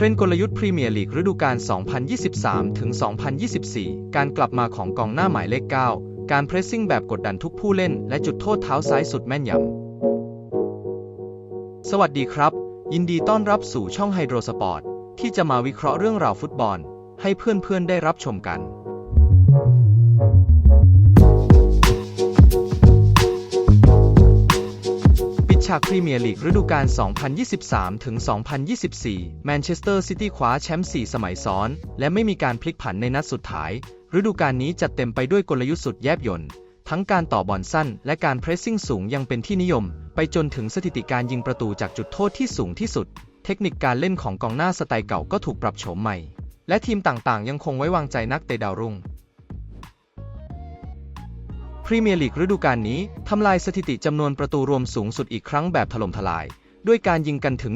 ทรนด์กลยุทธ์พรีเมียร์ลีกฤดูกาล 2023 ถึง 2024 การกลับมาของกองหน้าหมายเลข 9 การเพรสซิ่งแบบกดดันทุกผู้เล่น และจุดโทษเท้าซ้ายสุดแม่นยำ สวัสดีครับ ยินดีต้อนรับสู่ช่องไฮโดรสปอร์ตที่จะมาวิเคราะห์เรื่องราวฟุตบอล ให้เพื่อนๆได้รับชมกัน ฉากพรีเมียร์ลีกฤดูกาล 2023 ถึง 2024 แมนเชสเตอร์ซิตี้คว้าแชมป์ 4 สมัยซ้อน และไม่มีการพลิกผันในนัดสุดท้าย ฤดูกาลนี้จัดเต็มไปด้วยกลยุทธ์สุดแยบยลทั้งการต่อบอลสั้น และการเพรสซิ่งสูงยังเป็นที่นิยม ไปจนถึงสถิติการยิงประตูจากจุดโทษที่สูงที่สุด เทคนิคการเล่นของกองหน้าสไตล์เก่าก็ถูกปรับโฉมใหม่ และทีมต่างๆ ยังคงไว้วางใจนักเตะดาวรุ่ง พรีเมียร์ลีกฤดูกาลนี้ทำลายสถิติจำนวนประตูรวมสูงสุดอีกครั้งแบบถล่มทลาย ด้วยการยิงกันถึง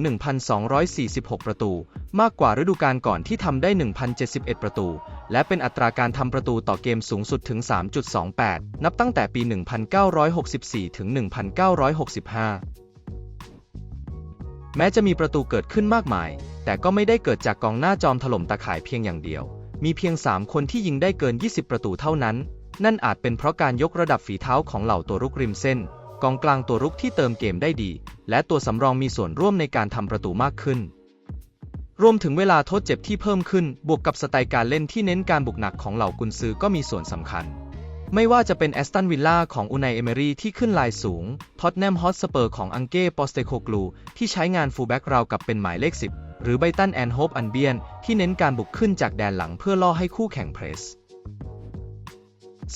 1,246 ประตู มากกว่าฤดูกาลก่อนที่ทำได้ 1,071 ประตู และเป็นอัตราการทำประตูต่อเกมสูงสุดถึง 3.28 นับตั้งแต่ปี 1964 ถึง 1965แม้จะมีประตูเกิดขึ้นมากมาย แต่ก็ไม่ได้เกิดจากกองหน้าจอมถล่มตะข่ายเพียงอย่างเดียว มีเพียง 3 คนที่ยิงได้เกิน 20 ประตูเท่านั้น นั่นอาจเป็นเพราะการยกระดับฝีเท้าของเหล่าตัวรุกริมเส้น กองกลางตัวรุกที่เติมเกมได้ดี และตัวสำรองมีส่วนร่วมในการทำประตูมากขึ้น รวมถึงเวลาทดเจ็บที่เพิ่มขึ้น บวกกับสไตล์การเล่นที่เน้นการบุกหนักของเหล่ากุนซือก็มีส่วนสำคัญ ไม่ว่าจะเป็นแอสตันวิลล่าของอูนายเอเมรีที่ขึ้นลายสูง ท็อตแนมฮอตสเปอร์ของอังเก้ปอสเตโคกลูที่ใช้งานฟูลแบ็กราวกับเป็นหมายเลข 10 หรือไบตันแอนโฮปอันเบียนที่เน้นการบุกขึ้นจากแดนหลังเพื่อล่อให้คู่แข่งเพรส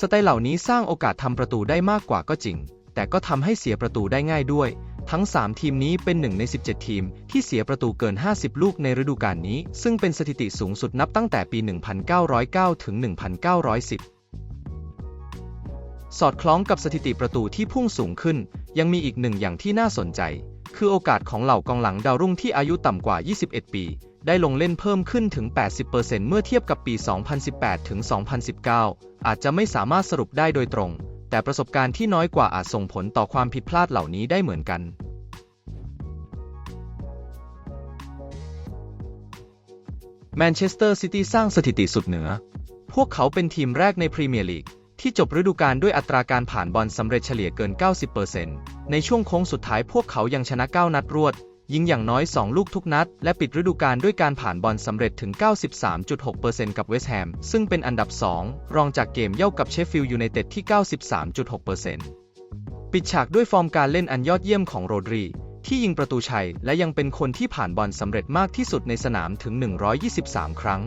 สไตล์เหล่านี้สร้างโอกาสทำประตูได้มากกว่าก็จริง แต่ก็ทำให้เสียประตูได้ง่ายด้วย ทั้ง 3 ทีมนี้เป็นหนึ่งใน 17 ทีม ที่เสียประตูเกิน 50 ลูกในฤดูกาลนี้ ซึ่งเป็นสถิติสูงสุดนับตั้งแต่ปี 1909 ถึง 1910สอดคล้องกับสถิติประตูที่พุ่งสูงขึ้น ยังมีอีกหนึ่งอย่างที่น่าสนใจ คือโอกาสของเหล่ากองหลังดาวรุ่งที่อายุต่ำกว่า 21 ปี ได้ลงเล่นเพิ่มขึ้นถึง 80%เมื่อเทียบกับปี 2018 ถึง 2019 อาจจะไม่สามารถสรุปได้โดยตรง แต่ประสบการณ์ที่น้อยกว่าอาจส่งผลต่อความผิดพลาดเหล่านี้ได้เหมือนกันแมนเชสเตอร์ซิตี้สร้างสถิติสุดเหนือ พวกเขาเป็นทีมแรกในพรีเมียร์ลีกที่จบฤดูกาลด้วยอัตราการผ่านบอลสำเร็จเฉลี่ยเกิน 90% ในช่วงโค้งสุดท้ายพวกเขายังชนะ 9 นัดรวด ยิงอย่างน้อย 2 ลูกทุกนัด และปิดฤดูกาลด้วยการผ่านบอลสำเร็จถึง 93.6%กับเวสต์แฮม ซึ่งเป็นอันดับ 2 รองจากเกมเย่ากับเชฟฟิลด์ยูไนเต็ดที่ 93.6%ปิดฉากด้วยฟอร์มการเล่นอันยอดเยี่ยมของโรดรีที่ยิงประตูชัยและยังเป็นคนที่ผ่านบอลสำเร็จมากที่สุดในสนามถึง 123 ครั้ง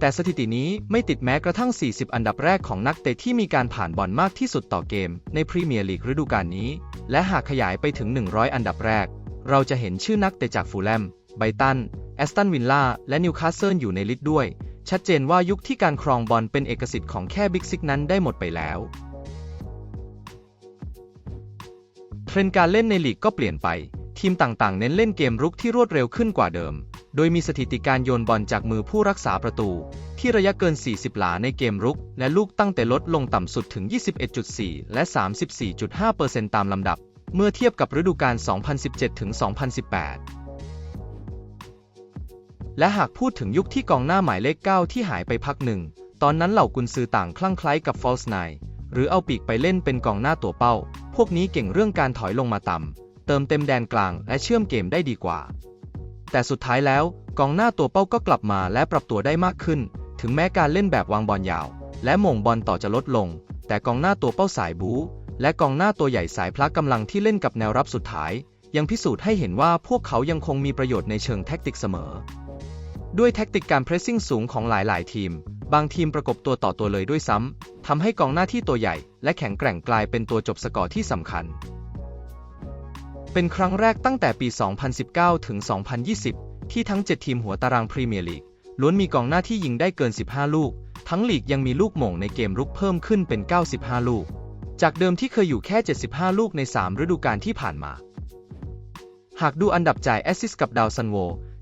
แต่สถิตินี้ไม่ติดแม้กระทั่ง 40 อันดับแรกของนักเตะที่มีการผ่านบอลมากที่สุดต่อเกม ในพรีเมียร์ลีกฤดูกาลนี้ และหากขยายไปถึง 100 อันดับแรก เราจะเห็นชื่อนักเตะจากฟูลแลม ไบตัน แอสตันวิลล่า และนิวคาสเซิลอยู่ในลิสต์ด้วย ชัดเจนว่ายุคที่การครองบอลเป็นเอกสิทธิ์ของแค่บิ๊กซิกนั้นได้หมดไปแล้ว เทรนด์การเล่นในลีกก็เปลี่ยนไป ทีมต่างๆ เน้นเล่นเกมรุกที่รวดเร็วขึ้นกว่าเดิม โดยมีสถิติการโยนบอลจากมือผู้รักษาประตู ที่ระยะเกิน 40 หลาในเกมรุก และลูกตั้งแต่ลดลงต่ำสุดถึง 21.4 และ 34.5%ตามลำดับ เมื่อเทียบกับฤดูกาล 2017 ถึง 2018 และหากพูดถึงยุคที่กองหน้าหมายเลข 9 ที่หายไปพักหนึ่ง ตอนนั้นเหล่ากุนซือต่างคลั่งไคล้กับฟอลส์ไนหรือเอาปีกไปเล่นเป็นกองหน้าตัวเป้า พวกนี้เก่งเรื่องการถอยลงมาต่ำเติมเต็มแดนกลางและเชื่อมเกมได้ดีกว่า แต่สุดท้ายแล้วกองหน้าตัวเป้าก็กลับมาและปรับตัวได้มากขึ้น ถึงแม้การเล่นแบบวางบอลยาว และหม่งบอลต่อจะลดลง แต่กองหน้าตัวเป้าสายบู๊และกองหน้าตัวใหญ่สายพละกำลังที่เล่นกับแนวรับสุดท้าย ยังพิสูจน์ให้เห็นว่าพวกเขายังคงมีประโยชน์ในเชิงแท็กติกเสมอ ด้วยแท็กติกการเพรสซิ่งสูงของหลายๆ ทีม บางทีมประกบตัวต่อตัวเลยด้วยซ้ำทำให้กองหน้าที่ตัวใหญ่ และแข็งแกร่งกลายเป็นตัวจบสกอร์ที่สำคัญ เป็นครั้งแรกตั้งแต่ปี 2019 ถึง 2020 ที่ทั้ง 7 ทีมหัวตารางพรีเมียร์ลีกล้วนมีกองหน้าที่ยิงได้เกิน 15 ลูก ทั้งลีกยังมีลูกหม่งในเกมรุกเพิ่มขึ้นเป็น 95 ลูก จากเดิมที่เคยอยู่แค่ 75 ลูกใน 3 ฤดูกาลที่ผ่านมา หากดูอันดับจ่ายแอสซิสกับดาวซันโว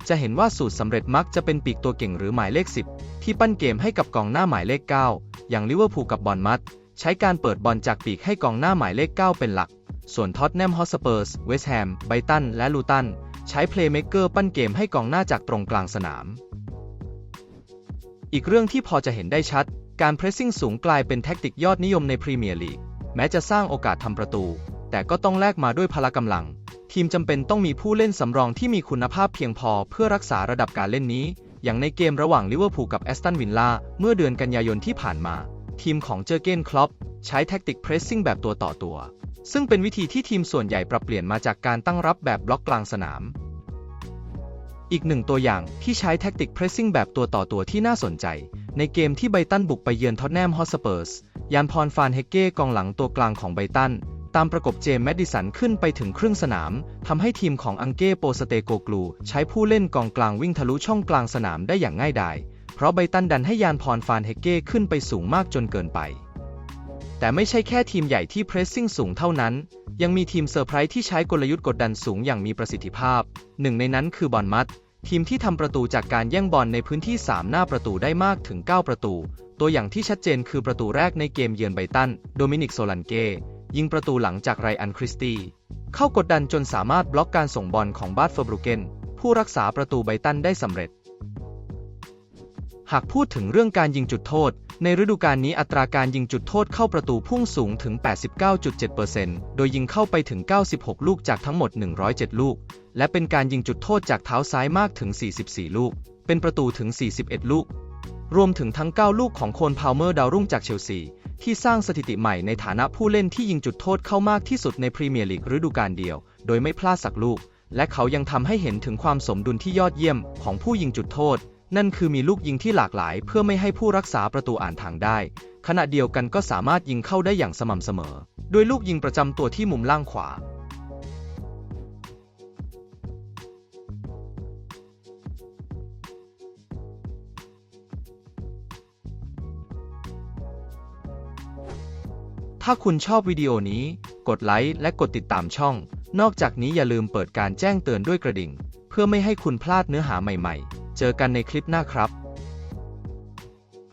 จะเห็นว่าสูตรสำเร็จมักจะเป็นปีกตัวเก่งหรือหมายเลข 10 ที่ปั้นเกมให้กับกองหน้าหมายเลข 9 อย่างลิเวอร์พูลกับบอลมัดใช้การเปิดบอลจากปีกให้กองหน้าหมายเลข 9 เป็นหลัก ส่วนท็อตแนมฮอสเปอร์ส เวสต์แฮม ไบตัน และลูตัน ใช้เพลย์เม k เกอร์ปั้นเกมให้กองหน้าจากตรงกลางสนาม อีกเรื่องที่พอจะเห็นได้ชัด การเพรสซิ่งสูงกลายเป็นแท็กติกยอดนิยมในพรีเมียร์ลีก แม้จะสร้างโอกาสทำประตู แต่ก็ต้องแลกมาด้วยพละกำลัง ทีมจำเป็นต้องมีผู้เล่นสำรองที่มีคุณภาพเพียงพอเพื่อรักษาระดับการเล่นนี้ อย่างในเกมระหว่างลิเวอร์พูลกับแอสตันวิลล่าเมื่อเดือนกันยายนที่ผ่านมา ทีมของเจอเกนคล็อปใช้แท็กติกเพรสซิ่งแบบตัวต่อตัว ซึ่งเป็นวิธีที่ทีมส่วนใหญ่ปรับเปลี่ยนมาจากการตั้งรับแบบบล็อกกลางสนาม อีกหนึ่งตัวอย่างที่ใช้แท็กติกเพรสซิ่งแบบตัวต่อตัวที่น่าสนใจ ในเกมที่ไบตันบุกไปเยือนท็อตแนมฮอสเปอร์ส ยานพรฟานเฮเก้กองหลังตัวกลางของไบตัน ตามประกบเจมส์แมดดิสันขึ้นไปถึงครึ่งสนามทำให้ทีมของอังเก้โปสเตโกกลู ใช้ผู้เล่นกองกลางวิ่งทะลุช่องกลางสนามได้อย่างง่ายดาย เพราะไบตันดันให้ยานพรฟานเฮเก้ขึ้นไปสูงมากจนเกินไป แต่ไม่ใช่แค่ทีมใหญ่ที่เพรสซิ่งสูงเท่านั้น ยังมีทีมเซอร์ไพรส์ที่ใช้กลยุทธ์กดดันสูงอย่างมีประสิทธิภาพ หนึ่งในนั้นคือบอลมัด ทีมที่ทำประตูจากการแย่งบอลในพื้นที่ 3 หน้าประตูได้มากถึง 9 ประตู ตัวอย่างที่ชัดเจนคือประตูแรกในเกมเยือนไบตัน โดมินิกโซลันเก ยิงประตูหลังจากไรอันคริสตีเข้ากดดันจนสามารถบล็อกการส่งบอลของบาร์ดเฟอร์บรูเกนผู้รักษาประตูไบตันได้สำเร็จ หากพูดถึงเรื่องการยิงจุดโทษ ในฤดูกาลนี้อัตราการยิงจุดโทษเข้าประตูพุ่งสูงถึง 89.7%โดยยิงเข้าไปถึง 96 ลูกจากทั้งหมด 107 ลูก และเป็นการยิงจุดโทษจากเท้าซ้ายมากถึง 44 ลูก เป็นประตูถึง 41 ลูก รวมถึงทั้ง 9 ลูกของโคนพาวเมอร์ดาวรุ่งจากเชลซี ที่สร้างสถิติใหม่ในฐานะผู้เล่นที่ยิงจุดโทษเข้ามากที่สุดในพรีเมียร์ลีกฤดูกาลเดียว โดยไม่พลาดสักลูก และเขายังทำให้เห็นถึงความสมดุลที่ยอดเยี่ยมของผู้ยิงจุดโทษ นั่นคือมีลูกยิงที่หลากหลาย เพื่อไม่ให้ผู้รักษาประตูอ่านทางได้ ขณะเดียวกันก็สามารถยิงเข้าได้อย่างสม่ำเสมอ โดยลูกยิงประจำตัวที่มุมล่างขวา ถ้าคุณชอบวิดีโอนี้ กดไลค์และกดติดตามช่อง นอกจากนี้อย่าลืมเปิดการแจ้งเตือนด้วยกระดิ่ง เพื่อไม่ให้คุณพลาดเนื้อหาใหม่ ๆ เจอกันในคลิปหน้าครับ